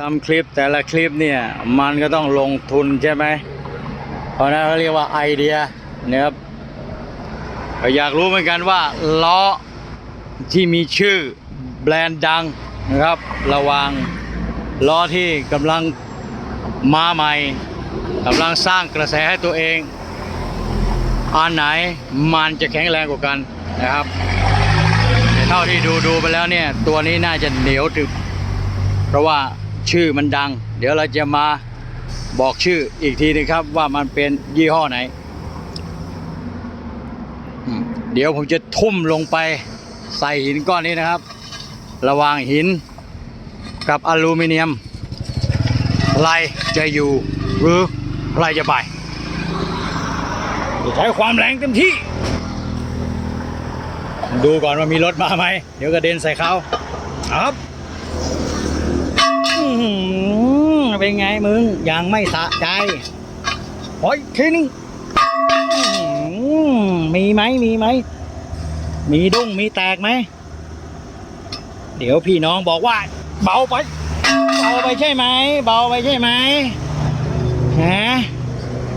ทำคลิปแต่ละคลิปเนี่ยมันก็ต้องลงทุนใช่ไหมเพราะนั้นเขาเรียกว่าไอเดียนะครับอยากรู้เหมือนกันว่าล้อที่มีชื่อแบรนด์ดังนะครับ ระว่างล้อที่กำลังมาใหม่กำลังสร้างกระแสให้ตัวเองอันไหนมันจะแข็งแรงกว่ากันนะครับเท่าที่ดูดูไปแล้วเนี่ยตัวนี้น่าจะเหนียวถึกเพราะว่า ชื่อมันดัง เดี๋ยวเราจะมาบอกชื่ออีกทีนึงครับว่ามันเป็นยี่ห้อไหน เดี๋ยวผมจะทุ่มลงไปใส่หินก้อนนี้นะครับ ระหว่างหินกับอลูมิเนียมอะไรจะอยู่หรืออะไรจะไปใช้ความแรงเต็มที่ ดูก่อนว่ามีรถมาไหม เดี๋ยวกระเด็นใส่เขาครับอื้อหือ เป็นไงมึง ยังไม่สะใจโอ้ยทีนึงมีไหมมีไหม มีดุ้งมีแตกไหม เดี๋ยวพี่น้องบอกว่า เบาไป เบาไปใช่ไหม เบาไปใช่ไหมฮะ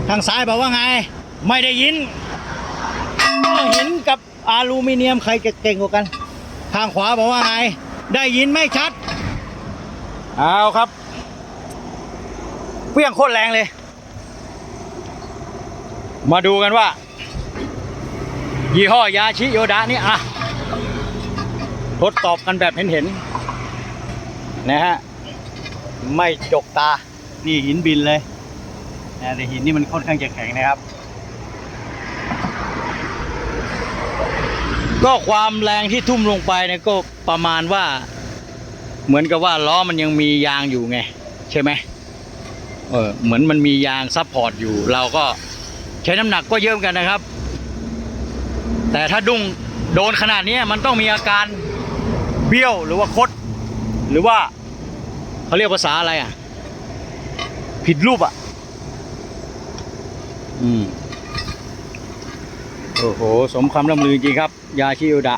ทางซ้ายบอกว่าไง ไม่ได้ยินหินกับอลูมิเนียมใครจะเก่งกว่ากัน ทางขวาบอกว่าไง ได้ยินไม่ชัด เอาครับ เพี้ยงโคตรแรงเลย มาดูกันว่า ยี่ห้อยาชิโยดะนี่อะทดสอบกันแบบเห็นๆนะฮะ ไม่จกตา นี่หินบินเลยนะแต่หินนี่มันค่อนข้างจะแข็งนะครับ ก็ความแรงที่ทุ่มลงไปเนี่ยก็ประมาณว่า เหมือนกับว่าล้อมันยังมียางอยู่ไง ใช่ไหม เออเหมือนมันมียางซับพอร์ตอยู่ เราก็ใช้น้ำหนักก็เยอะเหมือนกันนะครับ แต่ถ้าดุ้งโดนขนาดนี้มันต้องมีอาการเบี้ยวหรือว่าคด หรือว่าเขาเรียกภาษาอะไรอะ ผิดรูปอะ อืมโอ้โห สมคำล่ำลือจริงครับ ยาชิโอดะ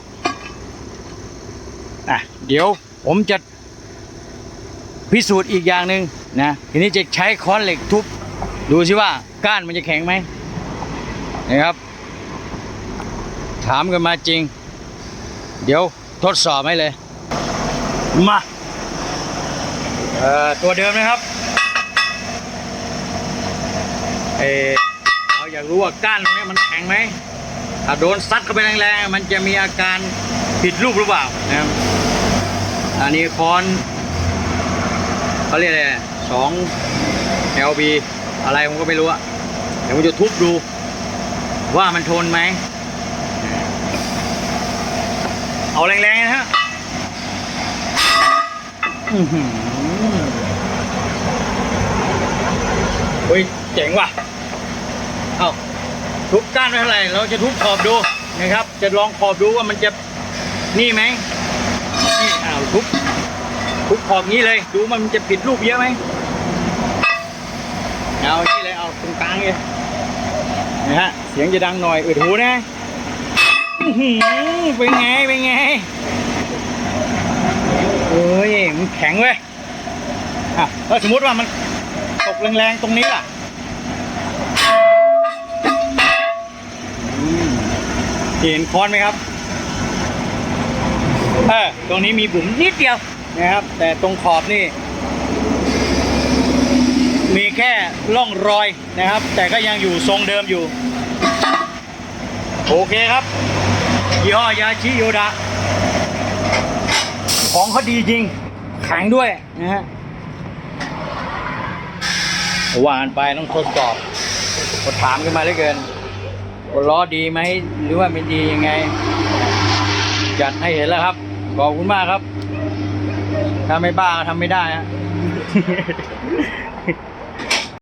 อะ เดี๋ยวผมจะพิสูจน์อีกอย่างหนึ่ง นะทีนี้จะใช้ค้อนเหล็กทุบดูสิว่าก้านมันจะแข็งไหมนะครับ ถามกันมาจริง เดี๋ยวทดสอบให้เลย มาเอ่อตัวเดิมนะครับเออเราอยากรู้ว่าก้านตรงนี้มันแข็งไหมถ้าโดนซัดเข้าไปแรงๆมันจะมีอาการผิดรูปหรือเปล่านะครับอันนี้ค้อนเขาเรียกอะไร สอง LB อะไรผมก็ไม่รู้อะเดี๋ยวผมจะทุบดู ว่ามันทนไหม เอาแรงๆนะฮะอื้อหือเฮ้ย เจ๋งว่ะ เอาทุบก้านไม่เท่าไหร่ เราจะทุบขอบดูนะครับ จะลองขอบดูว่ามันจะนี่ไหมนี่อ้าวทุบ ทุบขอบนี้เลย ดูมันจะปิดรูปเยอะไหมเอานี่เลยเอาตรงกลางเลยนะฮะเสียงจะดังหน่อยอึดหูนะหือเป็นไงเป็นไงเอ้ยมันแข็งเว้ยอะถ้าสมมติว่ามันตกแรงๆตรงนี้ล่ะเห็นค้อนไหมครับเออตรงนี้มีบุ๋มนิดเดียว นะครับ แต่ตรงขอบนี่ มีแค่ร่องรอยนะครับ แต่ก็ยังอยู่ทรงเดิมอยู่ โอเคครับ ยี่ห้อยาชิโยดะ ของเขาดีจริง แข็งด้วยนะฮะหวานไปต้องทดสอบกดถามกันมาเหลือเกินว่าล้อดีไหม หรือว่าไม่ดียังไง จัดให้เห็นแล้วครับ ขอบคุณมากครับ ถ้าไม่บ้าทำไม่ได้ฮะ